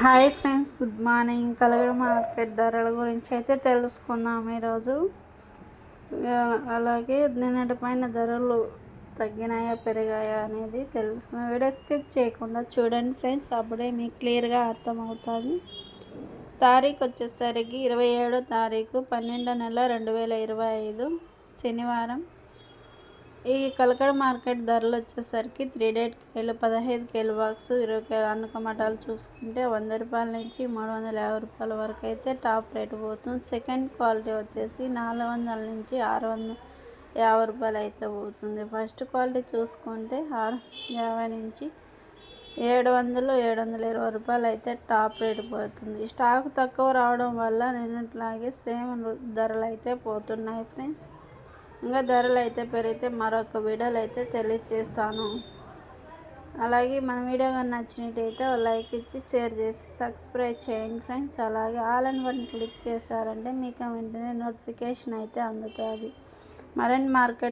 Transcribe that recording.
Hi friends good morning. కలగడ market ధరల గురించి అయితే తెలుసుకుందాం ఈరోజు. అలాగే నిన్నటి పైన ధరలు తగ్గినాయా పెరిగాయా అనేది తెలుసుకున్న వీడియో స్కిప్ చేయకుండా చూడండి ఫ్రెండ్స్ అప్పుడే మీకు క్లియర్గా అర్థమవుతుంది. తారీఖు వచ్చేసరికి ఇరవై ఏడో తారీఖు పన్నెండో నెల రెండు వేల ఇరవై ఐదు శనివారం. ఈ కలకడ మార్కెట్ ధరలు వచ్చేసరికి త్రీ డేట్ కేలు పదహైదు కేలు బాక్స్ ఇరవై కేలు అన్నక మటాలు చూసుకుంటే వంద రూపాయల నుంచి మూడు వందల యాభై రూపాయల వరకు అయితే టాప్ రేట్ పోతుంది. సెకండ్ క్వాలిటీ వచ్చేసి నాలుగు వందల నుంచి ఆరు వందల యాభై రూపాయలు అయితే పోతుంది. ఫస్ట్ క్వాలిటీ చూసుకుంటే ఆరు యాభై నుంచి ఏడు వందలు ఏడు వందల ఇరవై రూపాయలు అయితే టాప్ రేట్ పోతుంది. స్టాక్ తక్కువ రావడం వల్ల నిన్నట్లాగే సేమ్ ధరలు అయితే పోతున్నాయి ఫ్రెండ్స్ ఇంకా ధరలు అయితే పెరిగితే మరొక వీడియోలు అయితే తెలియజేస్తాను. అలాగే మన వీడియో కానీ నచ్చినట్టయితే లైక్ ఇచ్చి షేర్ చేసి సబ్స్క్రైబ్ చేయండి ఫ్రెండ్స్. అలాగే ఆల్ అండ్ వన్ క్లిక్ చేశారంటే మీకు వెంటనే నోటిఫికేషన్ అయితే అందుతుంది. మరిన్ని మార్కెట్